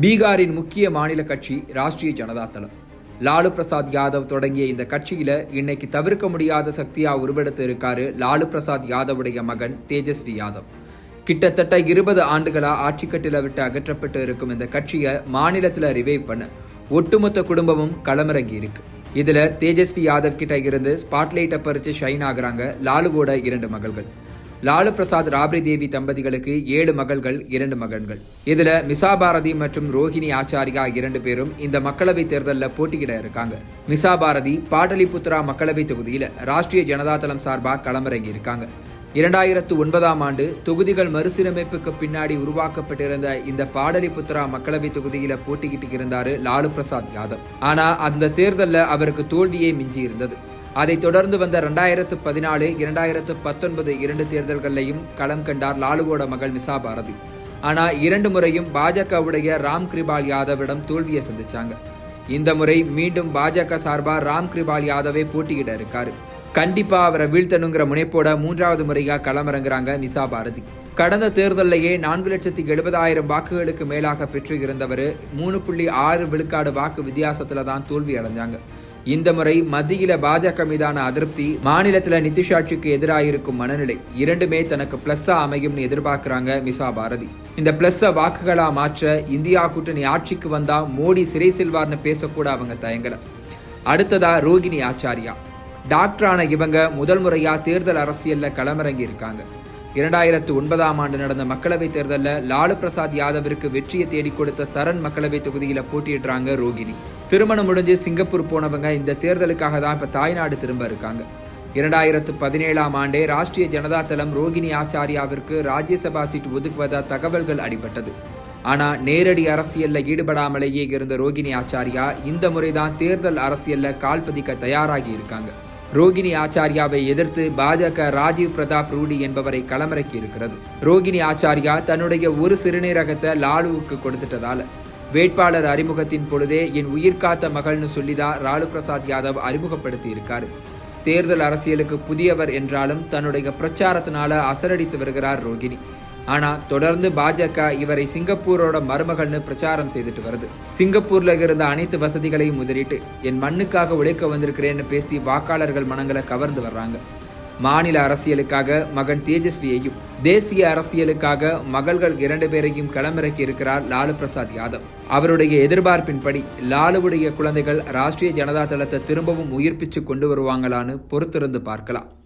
பீகாரின் முக்கிய மாநில கட்சி ராஷ்டிரிய ஜனதா தளம். லாலு பிரசாத் யாதவ் தொடங்கிய இந்த கட்சியில இன்னைக்கு தவிர்க்க முடியாத சக்தியா உருவெடுத்து இருக்காரு லாலு பிரசாத் யாதவுடைய மகன் தேஜஸ்வி யாதவ். கிட்டத்தட்ட இருபது ஆண்டுகளா ஆட்சிக்கட்டில விட்டு அகற்றப்பட்டு இருக்கும் இந்த கட்சியை மாநிலத்துல ரிவைவ் பண்ண ஒட்டுமொத்த குடும்பமும் களமிறங்கி இருக்கு. இதுல தேஜஸ்வி யாதவ் கிட்ட இருந்து ஸ்பாட்லைட்டை பறிச்சு ஷைன் ஆகுறாங்க லாலுவோட இரண்டு மகள்கள். லாலு பிரசாத் ராப்ரி தேவி தம்பதிகளுக்கு ஏழு மகள்கள் இரண்டு மகன்கள். இதுல மிசா பாரதி மற்றும் ரோஹிணி ஆச்சாரியா இரண்டு பேரும் இந்த மக்களவை தேர்தலில் போட்டியிட இருக்காங்க. மிசா பாரதி பாடலிபுத்ரா மக்களவை தொகுதியில ராஷ்டிரிய ஜனதா தளம் சார்பாக களமிறங்கி இருக்காங்க. இரண்டாயிரத்து ஒன்பதாம் ஆண்டு தொகுதிகள் மறுசீரமைப்புக்கு பின்னாடி உருவாக்கப்பட்டிருந்த இந்த பாடலிபுத்ரா மக்களவை தொகுதியில போட்டியிட்டு இருந்தாரு லாலு பிரசாத் யாதவ். ஆனா அந்த தேர்தலில் அவருக்கு தோல்வியே மிஞ்சி இருந்தது அதைத் தொடர்ந்து வந்த ரெண்டாயிரத்து பதினாலு இரண்டாயிரத்து பத்தொன்பது இரண்டு தேர்தல்களையும் களம் கண்டார் லாலுவோட மகள் நிசா பாரதி. ஆனா இரண்டு முறையும் பாஜகவுடைய ராம் கிருபால் யாதவிடம் தோல்வியை சந்திச்சாங்க. இந்த முறை மீண்டும் பாஜக சார்பா ராம் கிருபால் யாதவே போட்டியிட இருக்காரு. கண்டிப்பா அவரை வீழ்த்தணுங்கிற முனைப்போட மூன்றாவது முறையா களமிறங்குறாங்க நிசா பாரதி. கடந்த தேர்தலிலேயே நான்கு லட்சத்தி எழுபதாயிரம் வாக்குகளுக்கு மேலாக பெற்று இருந்தவர் மூணு புள்ளி ஆறு விழுக்காடு வாக்கு வித்தியாசத்துல தான் தோல்வி அடைஞ்சாங்க. இந்த முறை மத்தியில பாஜக மீதான அதிருப்தி மாநிலத்துல நிதிஷாட்சிக்கு எதிராக இருக்கும் மனநிலை. இரண்டுமே தனக்கு பிளஸ்ஸா அமையும்னு எதிர்பார்க்கிறாங்க மிசா பாரதி. இந்த பிளஸ்ஸ வாக்குகளா மாற்ற இந்தியா கூட்டணி ஆட்சிக்கு வந்தா மோடி சிறை செல்வார்னு பேசக்கூட அவங்க தயங்கல. அடுத்ததா ரோகிணி ஆச்சாரியா. டாக்டரான இவங்க முதல் முறையா தேர்தல் அரசியல்ல களமிறங்கி இருக்காங்க இரண்டாயிரத்து ஒன்பதாம் ஆண்டு நடந்த மக்களவைத் தேர்தலில் லாலு பிரசாத் யாதவிற்கு வெற்றியை தேடி கொடுத்த சரண் மக்களவை தொகுதியில் போட்டியிடுறாங்க ரோகிணி. திருமணம் முடிஞ்சு சிங்கப்பூர் போனவங்க இந்த தேர்தலுக்காக தான் இப்போ தாய்நாடு திரும்ப இருக்காங்க. இரண்டாயிரத்து பதினேழாம் ஆண்டே ராஷ்டிரிய ஜனதா தளம் ரோகிணி ஆச்சாரியாவிற்கு ராஜ்யசபா சீட் ஒதுக்குவதா தகவல்கள் அடிபட்டது. ஆனால் நேரடி அரசியல்ல ஈடுபடாமலேயே இருந்த ரோகிணி ஆச்சாரியா இந்த முறைதான் தேர்தல் அரசியல்ல கால் பதிக்க தயாராகி இருக்காங்க. ரோகிணி ஆச்சாரியாவை எதிர்த்து பாஜக ராஜீவ் பிரதாப் ரூடி என்பவரை களமிறக்கி இருக்கிறது ரோகிணி ஆச்சாரியா தன்னுடைய ஒரு சிறுநீரகத்தை லாலுவுக்கு கொடுத்துட்டதால. வேட்பாளர் அறிமுகத்தின் பொழுதே என் உயிர் காத்த மகள்னு சொல்லிதான் லாலு பிரசாத் யாதவ் அறிமுகப்படுத்தி இருக்காரு தேர்தல் அரசியலுக்கு புதியவர் என்றாலும் தன்னுடைய பிரச்சாரத்தினால அசரடித்து வருகிறார் ரோகிணி. ஆனால் தொடர்ந்து பாஜக இவரை சிங்கப்பூரோட மருமகள்னு பிரச்சாரம் செய்துட்டு வருது. சிங்கப்பூர்ல இருந்த அனைத்து வசதிகளையும் முதலிட்டு என் மண்ணுக்காக உழைக்க வந்திருக்கிறேன்னு பேசி வாக்காளர்கள் மனங்களை கவர்ந்து வர்றாங்க. மாநில அரசியலுக்காக மகன் தேஜஸ்வியையும் தேசிய அரசியலுக்காக மகள்கள் இரண்டு பேரையும் களமிறக்கி இருக்கிறார் லாலு பிரசாத் யாதவ். அவருடைய எதிர்பார்ப்பின்படி லாலுவுடைய குழந்தைகள் ராஷ்டிரிய ஜனதா தளத்தை திரும்பவும் உயிர்ப்பிச்சு கொண்டு வருவாங்களான்னு பொறுத்திருந்து பார்க்கலாம்.